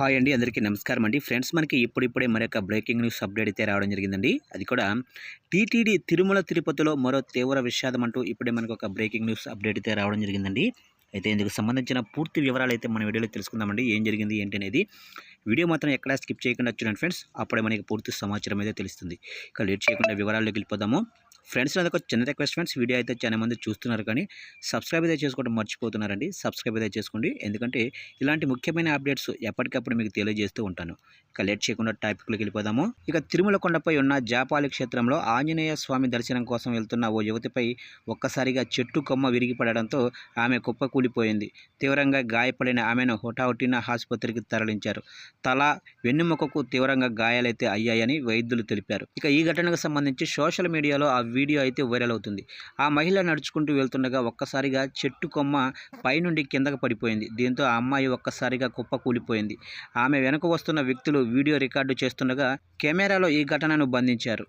Hi అండి అందరికీ నమస్కారం అండి. ఫ్రెండ్స్ మనకి ఇప్పుడిప్పుడే మరొక బ్రేకింగ్ న్యూస్ అప్డేట్ అయితే రావడం జరిగిందండి. అది కూడా టీటీడీ తిరుమల తిరుపతిలో మరో తీవ్ర విషాదం అంటూ ఇప్పుడే మనకు ఒక బ్రేకింగ్ న్యూస్ అప్డేట్ అయితే రావడం జరిగిందండి. అయితే ఇందుకు సంబంధించిన పూర్తి వివరాలు అయితే మన వీడియోలో తెలుసుకుందామండి. ఏం జరిగింది ఏంటి అనేది వీడియో మాత్రం ఎక్కడా స్కిప్ చేయకుండా చూడండి ఫ్రెండ్స్. అప్పుడే మనకి పూర్తి సమాచారం అయితే తెలుస్తుంది. ఇక లేట్ చేయకుండా వివరాల్లోకి వెళ్ళిపోదాము. ఫ్రెండ్స్ అదొక చిన్న రిక్వెస్ట్ ఫ్రెండ్స్ వీడియో అయితే చాలా మంది చూస్తున్నారు కానీ సబ్స్క్రైబ్ అయితే చేసుకోవడం మర్చిపోతున్నారండి. సబ్స్క్రైబ్ అయితే చేసుకోండి. ఎందుకంటే ఇలాంటి ముఖ్యమైన అప్డేట్స్ ఎప్పటికప్పుడు మీకు తెలియజేస్తూ ఉంటాను. ఇక లేట్ చేయకుండా టాపిక్లోకి వెళ్ళిపోదాము. ఇక తిరుమల కొండపై ఉన్న జాపాలి క్షేత్రంలో ఆంజనేయ స్వామి దర్శనం కోసం వెళ్తున్న ఓ యువతిపై ఒక్కసారిగా చెట్టు కొమ్మ విరిగిపడడంతో ఆమె కుప్పకూలిపోయింది తీవ్రంగా గాయపడిన ఆమెను హుటాహుటిన ఆసుపత్రికి తరలించారు. తల వెన్నుముకకు తీవ్రంగా గాయాలైతే అయ్యాయని వైద్యులు తెలిపారు. ఇక ఈ ఘటనకు సంబంధించి సోషల్ మీడియాలో ఆ వీడియో అయితే వైరల్ అవుతుంది. ఆ మహిళ నడుచుకుంటూ వెళ్తుండగా ఒక్కసారిగా చెట్టు కొమ్మ పైనుండి కిందకు పడిపోయింది. దీంతో ఆ అమ్మాయి ఒక్కసారిగా కుప్ప కూలిపోయింది. ఆమె వెనుక వస్తున్న వ్యక్తులు వీడియో రికార్డు చేస్తుండగా కెమెరాలో ఈ ఘటనను బంధించారు.